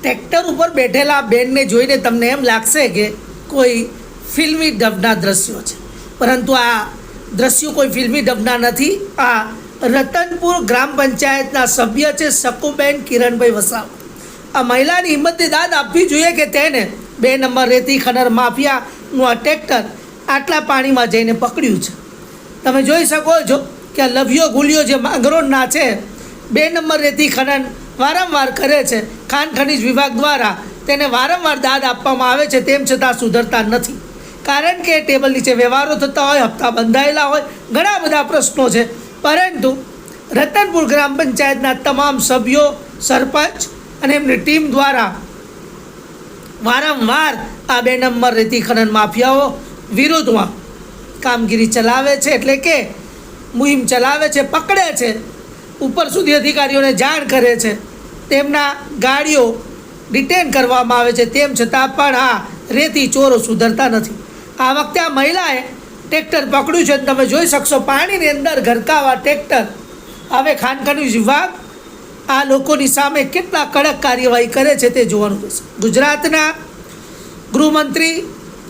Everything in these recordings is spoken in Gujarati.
ટ્રેક્ટર ઉપર બેઠેલા બેનને જોઈને તમને એમ લાગશે કે કોઈ ફિલ્મી ડબના દ્રશ્યો છે. પરંતુ આ દ્રશ્યો કોઈ ફિલ્મી ડબના નથી. આ રતનપુર ગ્રામ પંચાયતના સભ્ય છે સકુબેન કિરણભાઈ વસાવ. આ મહિલાની હિંમતની દાદ આપવી જોઈએ કે તેને બે નંબર રેતી ખનર માફિયાનું આ ટ્રેક્ટર આટલા પાણીમાં જઈને પકડ્યું છે. તમે જોઈ શકો છો કે આ લવ્યો ગુલિયો જે માંગરોળના છે, બે નંબર રેતી ખનન વારંવાર કરે છે. ખાન ખનિજ વિભાગ દ્વારા તેને વારંવાર દાદ આપવામાં આવે છે, તેમ છતાં સુધરતા નથી. કારણ કે ટેબલ નીચે વ્યવહારો થતા હોય, હપ્તા બંધાયેલા હોય, ઘણા બધા પ્રશ્નો છે. પરંતુ રતનપુર ગ્રામ પંચાયતના તમામ સભ્યો, સરપંચ અને એમની ટીમ દ્વારા વારંવાર આ બે નંબર રેતી ખનન માફિયાઓ વિરુદ્ધમાં કામગીરી ચલાવે છે, એટલે કે મુહિમ ચલાવે છે, પકડે છે. ઉપર સુધી અધિકારીઓને જાણ કરે છે. તેમના ગાડીઓ ડિટેન કરવામાં આવે છે. તેમ છતાં પણ આ રેતી ચોરો સુધરતા નથી. આ વખતે આ મહિલાએ ટ્રેક્ટર પકડ્યું છે તમે જોઈ શકશો, પાણીની અંદર ઘરકાવા ટ્રેક્ટર હવે ખાનખની વિભાગ આ લોકોની સામે કેટલા કડક કાર્યવાહી કરે છે તે જોવાનું રહેશે ગુજરાતના ગૃહમંત્રી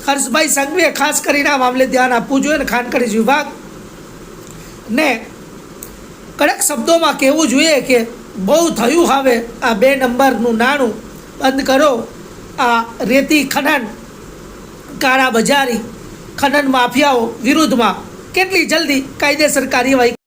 હર્ષભાઈ સંઘવીએ ખાસ કરીને આ મામલે ધ્યાન આપવું જોઈએ અને ખાનખનીજ વિભાગ ને કડક શબ્દોમાં કહેવું જોઈએ કે બહુ થયું હવે આ બે નંબરનું નાણું. બંધ કરો. આ રેતી ખનન, કાળા બજારી, ખનન માફિયાઓ વિરુદ્ધમાં. કેટલી જલ્દી કાયદેસર કાર્યવાહી